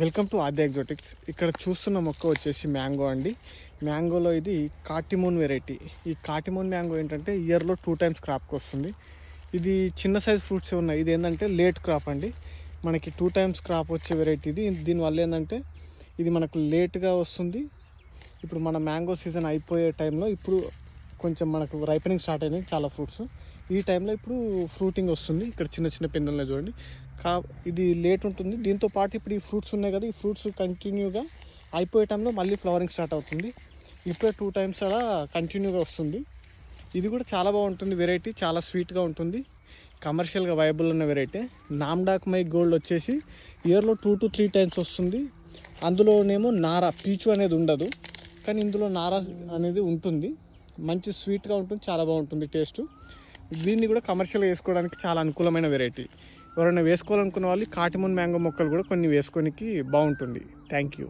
Welcome to ఆద్య ఎగ్జోటిక్స్. ఇక్కడ చూస్తున్న మొక్క వచ్చేసి మ్యాంగో అండి. మ్యాంగోలో ఇది కాటిమోన్ వెరైటీ. ఈ కాటిమోన్ మ్యాంగో ఏంటంటే ఇయర్లో టూ టైమ్స్ క్రాప్కి వస్తుంది. ఇది చిన్న సైజ్ ఫ్రూట్స్ ఉన్నాయి. ఇది ఏంటంటే లేట్ క్రాప్ అండి. మనకి టూ టైమ్స్ క్రాప్ వచ్చే వెరైటీ ఇది. దీనివల్ల ఏంటంటే ఇది మనకు లేట్గా వస్తుంది. ఇప్పుడు మన మ్యాంగో సీజన్ అయిపోయే టైంలో ఇప్పుడు కొంచెం మనకు రైపనింగ్ స్టార్ట్ అయినాయి చాలా ఫ్రూట్స్ ఈ టైంలో ఇప్పుడు ఫ్రూటింగ్ వస్తుంది. ఇక్కడ చిన్న చిన్న పిందెలను చూడండి. కా ఇది లేట్ ఉంటుంది. దీంతో పాటు ఇప్పుడు ఈ ఫ్రూట్స్ ఉన్నాయి కదా ఈ ఫ్రూట్స్ కంటిన్యూగా అయిపోయే టైంలో మళ్ళీ ఫ్లవరింగ్ స్టార్ట్ అవుతుంది. ఇప్పుడే టూ టైమ్స్ అలా కంటిన్యూగా వస్తుంది. ఇది కూడా చాలా బాగుంటుంది వెరైటీ చాలా స్వీట్గా ఉంటుంది. కమర్షియల్గా వైబుల్ ఉన్న వెరైటీ నామ్డాక్ మై గోల్డ్ వచ్చేసి ఇయర్లో టూ టు త్రీ టైమ్స్ వస్తుంది. అందులోనేమో నారా పీచు అనేది ఉండదు. కానీ ఇందులో నారా అనేది ఉంటుంది. మంచి స్వీట్గా ఉంటుంది చాలా బాగుంటుంది టేస్ట్. దీన్ని కూడా కమర్షియల్గా వేసుకోవడానికి చాలా అనుకూలమైన వెరైటీ. ఎవరైనా వేసుకోవాలనుకున్న వాళ్ళు కాటిమూన్ మ్యాంగో మొక్కలు కూడా కొన్ని వేసుకోనికి బాగుంటుంది. Thank you.